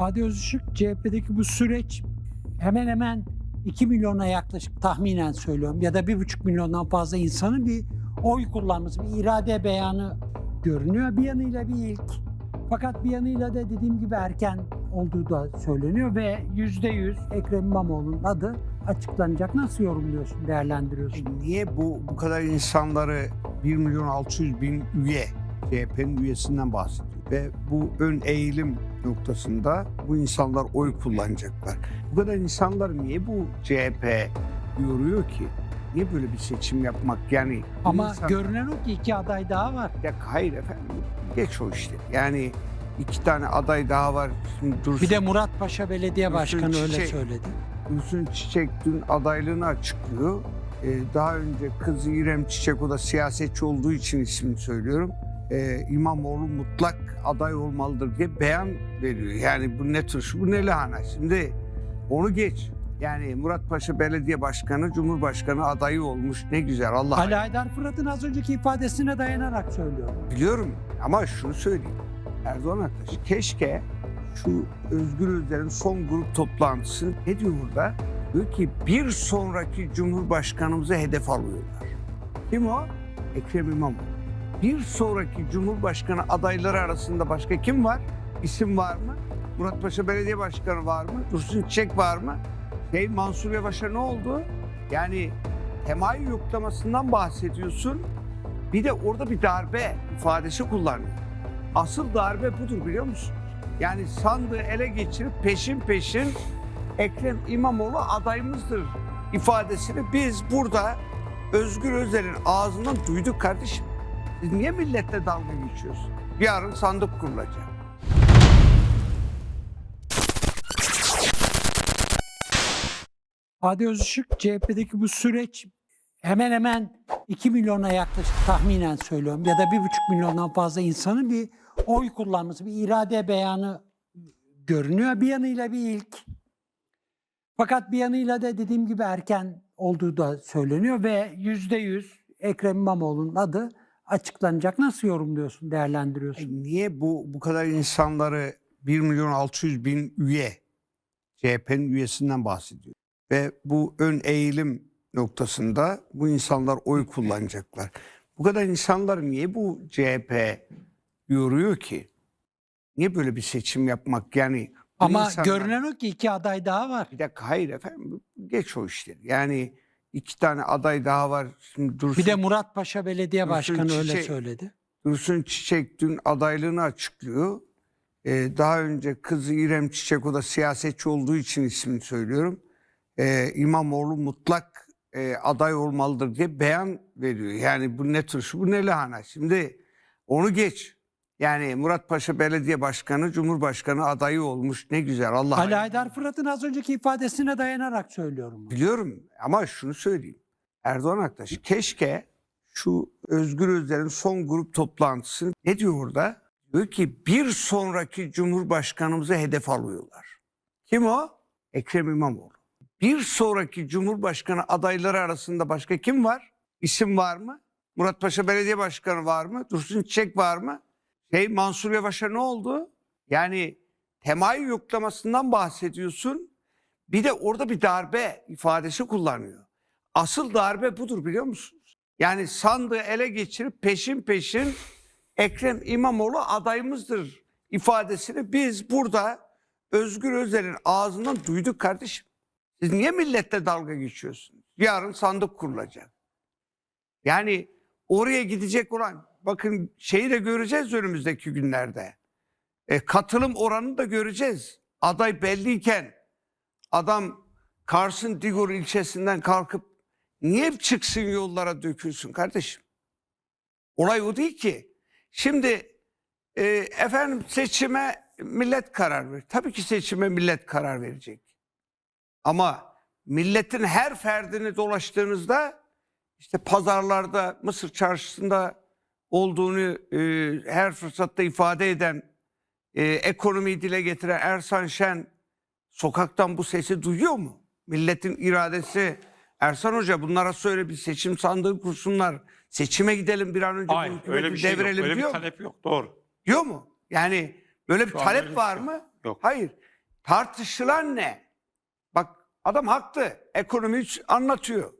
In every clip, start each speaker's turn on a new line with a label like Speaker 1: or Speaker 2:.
Speaker 1: Adi Özışık CHP'deki bu süreç hemen hemen 2 milyona yaklaşık tahminen söylüyorum ya da 1,5 milyondan fazla insanın bir oy kullanması, bir irade beyanı görünüyor. Bir yanıyla bir ilk. Fakat bir yanıyla da dediğim gibi erken olduğu da söyleniyor ve %100 Ekrem İmamoğlu'nun adı açıklanacak. Nasıl yorumluyorsun, değerlendiriyorsun?
Speaker 2: E Niye bu bu kadar insanları 1 milyon 600 bin üye CHP'nin üyesinden bahsediyor ve bu ön eğilim noktasında bu insanlar oy kullanacaklar. Bu kadar insanlar niye bu CHP yoruyor ki? Niye böyle bir seçim yapmak yani?
Speaker 1: Ama
Speaker 2: insan-
Speaker 1: görünen o ki iki aday daha var.
Speaker 2: Ya hayır efendim geç o işte. Yani iki tane aday daha var. Şimdi Dursun,
Speaker 1: Bir de Murat Paşa Belediye
Speaker 2: Dursun
Speaker 1: Başkanı öyle
Speaker 2: Çiçek.
Speaker 1: söyledi.
Speaker 2: Dursun Çiçek dün adaylığını açıklıyor. Ee, daha önce kızı İrem Çiçek o da siyasetçi olduğu için ismini söylüyorum. Ee, İmamoğlu mutlak aday olmalıdır diye beyan veriyor. Yani bu ne tür bu ne lahana. Şimdi onu geç. Yani Murat Paşa Belediye Başkanı, Cumhurbaşkanı adayı olmuş. Ne güzel Allah
Speaker 1: Ali Haydar Fırat'ın az önceki ifadesine dayanarak söylüyor.
Speaker 2: Biliyorum ama şunu söyleyeyim. Erdoğan arkadaş keşke şu Özgür Özel'in son grup toplantısı ne diyor burada? Diyor ki bir sonraki Cumhurbaşkanımızı hedef alıyorlar. Kim o? Ekrem İmamoğlu. Bir sonraki Cumhurbaşkanı adayları arasında başka kim var? İsim var mı? Murat Paşa Belediye Başkanı var mı? Dursun Çiçek var mı? Şey Mansur Yavaş'a ne oldu? Yani temayül yoklamasından bahsediyorsun. Bir de orada bir darbe ifadesi kullanıyor. Asıl darbe budur biliyor musun? Yani sandığı ele geçirip peşin peşin Ekrem İmamoğlu adayımızdır ifadesini biz burada Özgür Özel'in ağzından duyduk kardeşim. Siz niye milletle dalga geçiyorsun? Yarın sandık kurulacak.
Speaker 1: Adi Özışık CHP'deki bu süreç hemen hemen 2 milyona yaklaşık tahminen söylüyorum ya da 1,5 milyondan fazla insanın bir oy kullanması, bir irade beyanı görünüyor. Bir yanıyla bir ilk. Fakat bir yanıyla da dediğim gibi erken olduğu da söyleniyor ve %100 Ekrem İmamoğlu'nun adı açıklanacak. Nasıl yorumluyorsun, değerlendiriyorsun?
Speaker 2: E Niye bu bu kadar insanları 1 milyon 600 bin üye CHP'nin üyesinden bahsediyor? Ve bu ön eğilim noktasında bu insanlar oy kullanacaklar. Bu kadar insanlar niye bu CHP yoruyor ki? Niye böyle bir seçim yapmak yani?
Speaker 1: Ama
Speaker 2: insanlar-
Speaker 1: görünen o ki iki aday daha var.
Speaker 2: Bir dakika hayır efendim geç o işleri. Yani iki tane aday daha var. Şimdi Dursun,
Speaker 1: Bir de Murat Paşa Belediye
Speaker 2: Dursun
Speaker 1: Başkanı öyle
Speaker 2: Çiçek-
Speaker 1: söyledi.
Speaker 2: Dursun Çiçek dün adaylığını açıklıyor. Ee, daha önce kızı İrem Çiçek o da siyasetçi olduğu için ismini söylüyorum. Ee, İmamoğlu mutlak e, aday olmalıdır diye beyan veriyor. Yani bu ne tür bu ne lahana. Şimdi onu geç. Yani Murat Paşa Belediye Başkanı, Cumhurbaşkanı adayı olmuş. Ne güzel Allah.
Speaker 1: Ali Haydar Fırat'ın az önceki ifadesine dayanarak söylüyorum. bunu.
Speaker 2: Biliyorum ama şunu söyleyeyim. Erdoğan arkadaş keşke şu Özgür Özel'in son grup toplantısı ne diyor orada? Diyor ki bir sonraki Cumhurbaşkanımızı hedef alıyorlar. Kim o? Ekrem İmamoğlu. Bir sonraki Cumhurbaşkanı adayları arasında başka kim var? İsim var mı? Murat Paşa Belediye Başkanı var mı? Dursun Çiçek var mı? Şey Mansur Yavaş'a ne oldu? Yani temayül yoklamasından bahsediyorsun. Bir de orada bir darbe ifadesi kullanıyor. Asıl darbe budur biliyor musunuz? Yani sandığı ele geçirip peşin peşin Ekrem İmamoğlu adayımızdır ifadesini biz burada Özgür Özel'in ağzından duyduk kardeşim. Siz niye milletle dalga geçiyorsunuz? Yarın sandık kurulacak. Yani oraya gidecek olan bakın şeyi de göreceğiz önümüzdeki günlerde. E, katılım oranını da göreceğiz. Aday belliyken adam Kars'ın Digor ilçesinden kalkıp niye çıksın yollara dökülsün kardeşim? Olay o değil ki. Şimdi e, efendim seçime millet karar verir. Tabii ki seçime millet karar verecek. Ama milletin her ferdini dolaştığınızda işte pazarlarda, Mısır çarşısında olduğunu e, her fırsatta ifade eden, e, ekonomiyi dile getiren Ersan Şen sokaktan bu sesi duyuyor mu? Milletin iradesi Ersan Hoca bunlara söyle bir seçim sandığı kursunlar. Seçime gidelim bir an önce bu
Speaker 3: Hayır
Speaker 2: hükümeti
Speaker 3: öyle bir şey yok.
Speaker 2: devirelim
Speaker 3: Öyle bir
Speaker 2: diyor mu?
Speaker 3: talep yok. Doğru.
Speaker 2: Diyor mu? Yani böyle bir
Speaker 3: Şu an
Speaker 2: talep
Speaker 3: öyle bir
Speaker 2: var
Speaker 3: şey
Speaker 2: mı?
Speaker 3: Yok.
Speaker 2: Hayır. tartışılan ne? Bak adam haklı. Ekonomi hiç anlatıyor.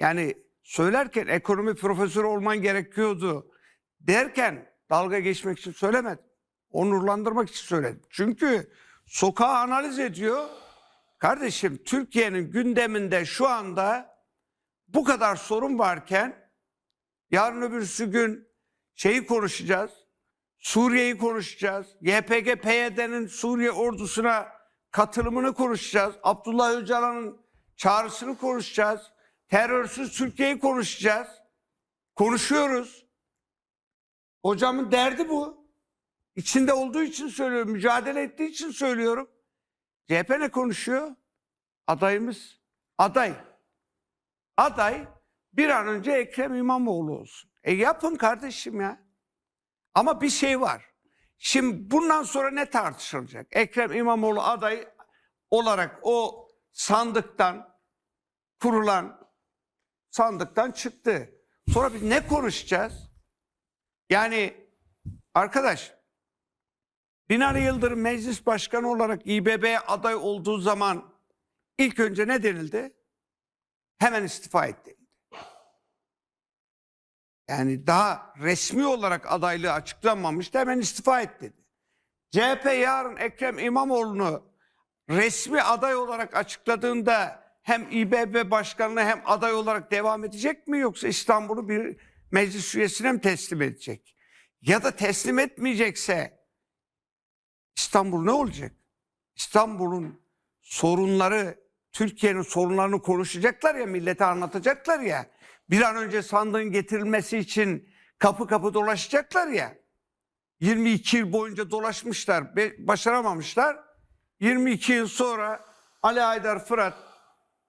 Speaker 2: Yani söylerken ekonomi profesörü olman gerekiyordu derken dalga geçmek için söylemedim. Onurlandırmak için söyledim. Çünkü sokağı analiz ediyor. Kardeşim Türkiye'nin gündeminde şu anda bu kadar sorun varken yarın öbürsü gün şeyi konuşacağız. Suriye'yi konuşacağız. YPG PYD'nin Suriye ordusuna katılımını konuşacağız. Abdullah Öcalan'ın çağrısını konuşacağız. Terörsüz Türkiye'yi konuşacağız. Konuşuyoruz. Hocamın derdi bu. İçinde olduğu için söylüyorum. Mücadele ettiği için söylüyorum. CHP ne konuşuyor? Adayımız. Aday. Aday bir an önce Ekrem İmamoğlu olsun. E yapın kardeşim ya. Ama bir şey var. Şimdi bundan sonra ne tartışılacak? Ekrem İmamoğlu aday olarak o sandıktan kurulan sandıktan çıktı. Sonra biz ne konuşacağız? Yani arkadaş Binali Yıldırım meclis başkanı olarak İBB'ye aday olduğu zaman ilk önce ne denildi? Hemen istifa etti. Yani daha resmi olarak adaylığı açıklanmamıştı hemen istifa etti dedi. CHP yarın Ekrem İmamoğlu'nu resmi aday olarak açıkladığında hem İBB başkanlığı hem aday olarak devam edecek mi yoksa İstanbul'u bir meclis üyesine mi teslim edecek? Ya da teslim etmeyecekse İstanbul ne olacak? İstanbul'un sorunları, Türkiye'nin sorunlarını konuşacaklar ya, millete anlatacaklar ya. Bir an önce sandığın getirilmesi için kapı kapı dolaşacaklar ya. 22 yıl boyunca dolaşmışlar, başaramamışlar. 22 yıl sonra Ali Haydar Fırat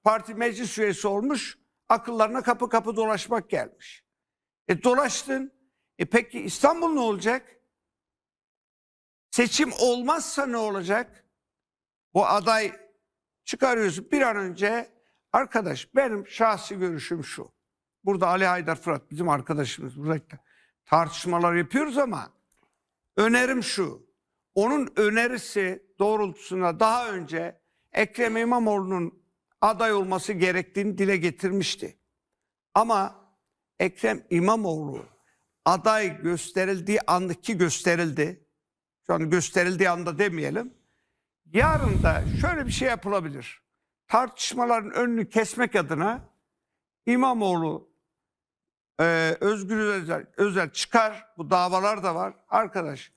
Speaker 2: parti meclis üyesi olmuş, akıllarına kapı kapı dolaşmak gelmiş. E dolaştın. E peki İstanbul ne olacak? Seçim olmazsa ne olacak? Bu aday çıkarıyorsun bir an önce. Arkadaş benim şahsi görüşüm şu. Burada Ali Haydar Fırat bizim arkadaşımız. Burada tartışmalar yapıyoruz ama önerim şu. Onun önerisi doğrultusuna daha önce Ekrem İmamoğlu'nun aday olması gerektiğini dile getirmişti. Ama Ekrem İmamoğlu aday gösterildiği andaki gösterildi. Şu an gösterildiği anda demeyelim. Yarın da şöyle bir şey yapılabilir. Tartışmaların önünü kesmek adına İmamoğlu, e, Özgür Özel, Özel çıkar. Bu davalar da var. Arkadaş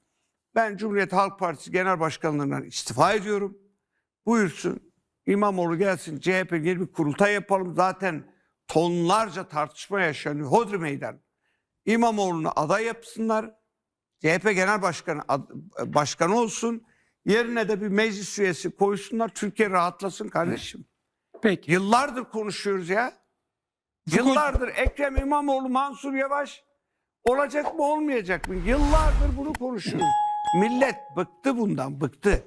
Speaker 2: ben Cumhuriyet Halk Partisi Genel Başkanlığından istifa ediyorum. Buyursun İmamoğlu gelsin CHP bir kurultay yapalım. Zaten tonlarca tartışma yaşanıyor. Hodri meydan. İmamoğlu'nu aday yapsınlar. CHP Genel Başkanı başkanı olsun. Yerine de bir meclis üyesi koysunlar. Türkiye rahatlasın kardeşim.
Speaker 1: Peki.
Speaker 2: Yıllardır konuşuyoruz ya. Yıllardır Ekrem İmamoğlu, Mansur Yavaş olacak mı olmayacak mı? Yıllardır bunu konuşuyoruz. Millet bıktı bundan, bıktı.